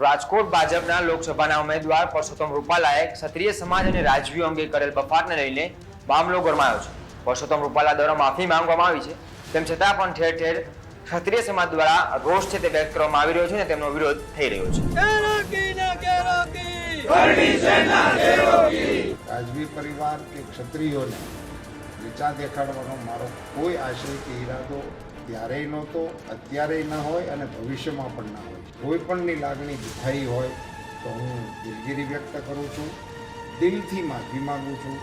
રાજકોટ ભાજપના લોકસભાના ઉમેદવાર પરસોત્તમ રૂપાલાએ ક્ષત્રિય સમાજ અને રાજવીઓ અંગે કરેલ બફાટને લઈને મામલો ગરમાયો છે. પરસોત્તમ રૂપાલા દ્વારા માફી માંગવામાં આવી છે. તેમ છતાં પણ ઠેર ઠેર ક્ષત્રિય સમાજ દ્વારા રોષ છે તે વ્યક્ત કરવામાં આવી રહ્યો છે અને તેમનો વિરોધ થઈ રહ્યો છે. રાજવી પરિવાર કે ક્ષત્રિયોને નીચા દેખાડવાનો મારો કોઈ આશય કે ઈરાદો ત્યારેય નહોતો અત્યારેય ન હોય અને ભવિષ્યમાં પણ ના હોય. કોઈ પણની લાગણી દુખાઈ હોય તો હું દિલગીરી વ્યક્ત કરું છું દિલથી માફી માંગુ છું.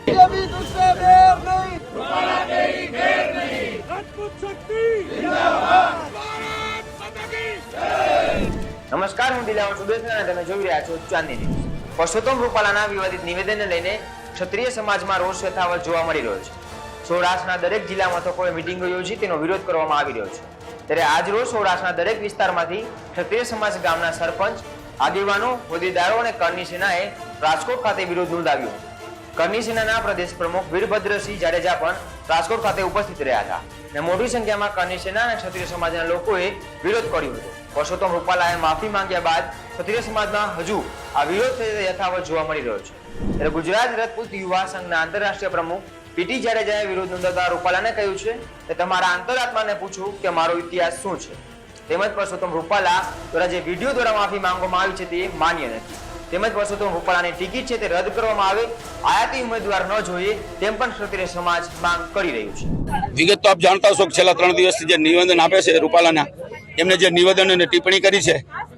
નમસ્કાર હું દિલાવર સુદેશના તમે જોઈ રહ્યા છો ચાંદની ન્યૂઝ. પરસોત્તમ રૂપાલાના વિવાદિત નિવેદનને લઈને ક્ષત્રિય સમાજમાં રોષ યથાવત જોવા મળી રહ્યો છે. સૌરાષ્ટ્રના દરેક જિલ્લા મથકોએ મિટિંગો યોજી તેનો વિરોધ કરવામાં આવી રહ્યો છે. ત્યારે આજ રોજ સૌરાષ્ટ્રના દરેક વિસ્તારમાંથી ક્ષત્રિય સમાજ ગામના સરપંચ, આગેવાનો, હોદ્દેદારો અને કરની સેનાએ રાજકોટ ખાતે વિરોધ નોંધાવ્યો. કરની સેનાના પ્રદેશ પ્રમુખ વીરભદ્રસિંહ જાડેજા પણ રાજકોટ ખાતે ઉપસ્થિત રહ્યા હતા અને મોટી સંખ્યામાં કરની સેના અને ક્ષત્રિય સમાજના લોકોએ વિરોધ કર્યો હતો. પરસોત્તમ રૂપાલાએ માફી માંગ્યા બાદ ક્ષત્રિય સમાજમાં હજુ આ વિરોધ થયેલો યથાવત જોવા મળી રહ્યો છે. ત્યારે ગુજરાત રજપૂત યુવા સંઘના આંતરરાષ્ટ્રીય પ્રમુખ પીટી જાડેજાએ વિરોધ નોંધાતા રૂપાલાને કહ્યું છે કે તમારા અંતરાત્માને પૂછું કે મારો ઇતિહાસ શું છે? તેમજ પરસોત્તમ રૂપાલા દ્વારા જે વીડિયો દ્વારા માફી માંગવામાં આવી છે તે માન્ય નથી. તેમજ પરસોત્તમ રૂપાલાની ટિકિટ છે તે રદ કરવામાં આવે, આયાતી ઉમેદવાર ન જોઈએ તેમ પણ ક્ષત્રિય સમાજ માંગ કરી રહ્યું છે. વિગત તો આપ જાણતા હશો કે છેલ્લા ત્રણ દિવસથી જે નિવેદન આપે છે રૂપાલાના, એમને જે નિવેદન અને ટિપ્પણી કરી છે,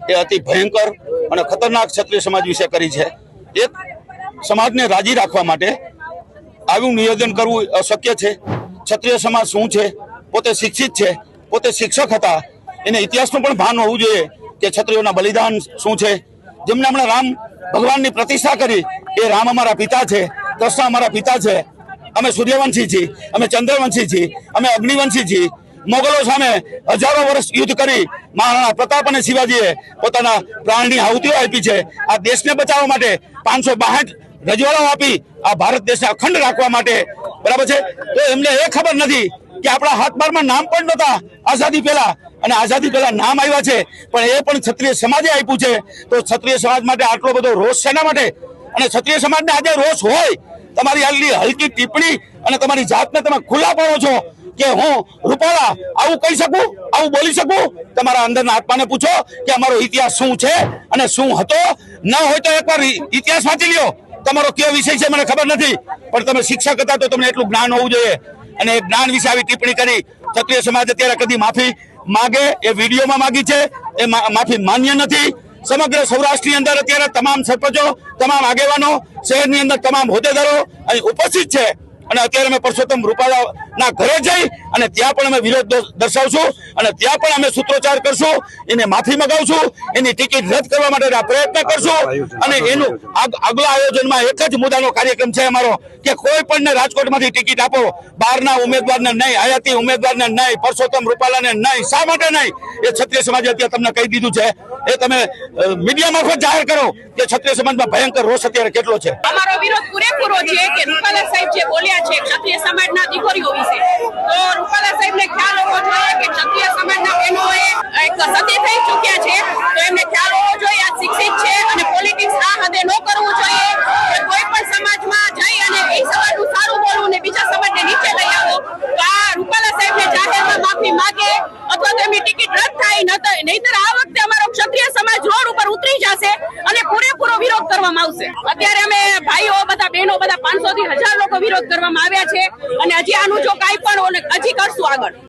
એ અતિ ભયંકર અને ખતરનાક ક્ષત્રિય સમાજ વિશે કરી છે. એક સમાજને રાજી રાખવા માટે આવું નિયોજન કરવું અશક્ય છે? ક્ષત્રિય સમાજ શું છે? પોતે શિક્ષિત છે, પોતે શિક્ષક હતા. એને ઇતિહાસનું પણ ભાન હોવું જોઈએ કે ક્ષત્રિયોના બલિદાન શું છે? જેમને હમણાં રામ ભગવાનની પ્રતિષ્ઠા કરી, એ રામ અમારા પિતા છે, કૃષ્ણ અમારા પિતા છે. અમે સૂર્યવંશી છીએ, અમે ચંદ્રવંશી છીએ, અમે અગ્નિવંશી છીએ. મોગલો સામે હજારો વર્ષ યુદ્ધ કરી મહારાણા પ્રતાપ અને શિવાજીએ પોતાના પ્રાણની આહુતિઓ આપી છે. આ દેશને બચાવવા માટે પાંચસો બાસઠ રજવાડાઓ આપી આ ભારત દેશને અખંડ રાખવા માટે. બરાબર છે? તો એમને એ ખબર નથી કે આપણા હાથ બારમાં નામ પણ નહોતા આઝાદી પહેલા. અને આઝાદી પહેલા નામ આવ્યા છે, પણ એ પણ ક્ષત્રિય સમાજે આપ્યું છે. તો ક્ષત્રિય સમાજ માટે આટલો બધો રોષ શેના માટે? અને ક્ષત્રિય સમાજને આજે રોષ હોય, તમારી આટલી હલકી ટિપ્પણી અને તમારી જાતને તમે ખુલ્લા પાડો છો કે હું રૂપાળા આવું કહી શકું, આવું બોલી શકું? તમારા અંદરના આત્માને પૂછો કે અમારો ઇતિહાસ શું છે અને શું હતો? ન હોય તો એકવાર ઇતિહાસ વાંચી લ્યો. તમારો કયો વિષય છે મને ખબર નથી, પણ તમે શિક્ષક હતા તો તમને એટલું જ્ઞાન હોવું જોઈએ. અને એ જ્ઞાન વિશે આવી ટિપ્પણી કરી. ક્ષત્રિય સમાજ અત્યારે કદી માફી માગે, એ વિડીયોમાં માગી છે, એ માફી માન્ય નથી. સમગ્ર સૌરાષ્ટ્રની અંદર અત્યારે તમામ સરપંચો, તમામ આગેવાનો શહેરની અંદર તમામ હોદ્દેદારો અહીં ઉપસ્થિત છે. અને અત્યારે અમે પરસોત્તમ રૂપાલાના ઘરે જઈ અને ત્યાં પણ અમે વિરોધ દર્શાવશું અને ત્યાં પણ અમે સૂત્રોચ્ચાર કરશું, એને માફી મગાવશું, એની ટિકિટ રદ કરવા માટે પ્રયત્ન કરશું અને એનું આગલા આયોજનમાં એક જ મુદ્દાનો કાર્યક્રમ છે અમારો કે કોઈ પણ રાજકોટમાંથી ટિકિટ આપો. બહારના ઉમેદવારને નહીં, આયાતી ઉમેદવારને નહીં, પરસોત્તમ રૂપાલાને નહીં, શા માટે નહીં? એ ક્ષત્રિય સમાજે અત્યારે તમને કહી દીધું છે. એ તમે મીડિયા મારફત જાહેર કરો કે ક્ષત્રિય સમાજમાં ભયંકર રોષ અત્યારે કેટલો છે. અમારો વિરોધ પૂરેપૂરો છે કે રૂપાલા સાહેબ જે બોલ્યા છે, ક્ષત્રિય સમાજના દીકરીઓ વિશે તો રૂપાલા સાહેબને ખ્યાલ હોવો જોઈએ કે ક્ષત્રિય સમાજના બહેનોએ એક સતી થઈ ચૂક્યા છે. તો એમને ખ્યાલ હોવો જોઈએ, આ શિક્ષિત છે અને પોલિટિક્સ આ હદે ન કરવું જોઈએ. કે કોઈ પણ સમાજમાં જઈ અને એ સમાજનું સારું બોલવું ને બીજા સમાજને નીચે લઈ આવો. તો આ રૂપાલા સાહેબને જાહેરમાં માફી માગે અથવા તો એમની ટિકિટ રદ થાય નહીતર આ વખતે અમારો ક્ષત્રિય સમાજ રોડ ઉપર ઉતરી જશે અને પૂરેપૂરો વિરોધ કરવામાં આવશે. અત્યારે અમે ભાઈઓ બધા બહેનો બધા પાંચસો થી હજાર લોકો વિરોધ કરવામાં આવ્યા છે. અને હજી આનું જો કાંઈ પણ હજી કરશું આગળ.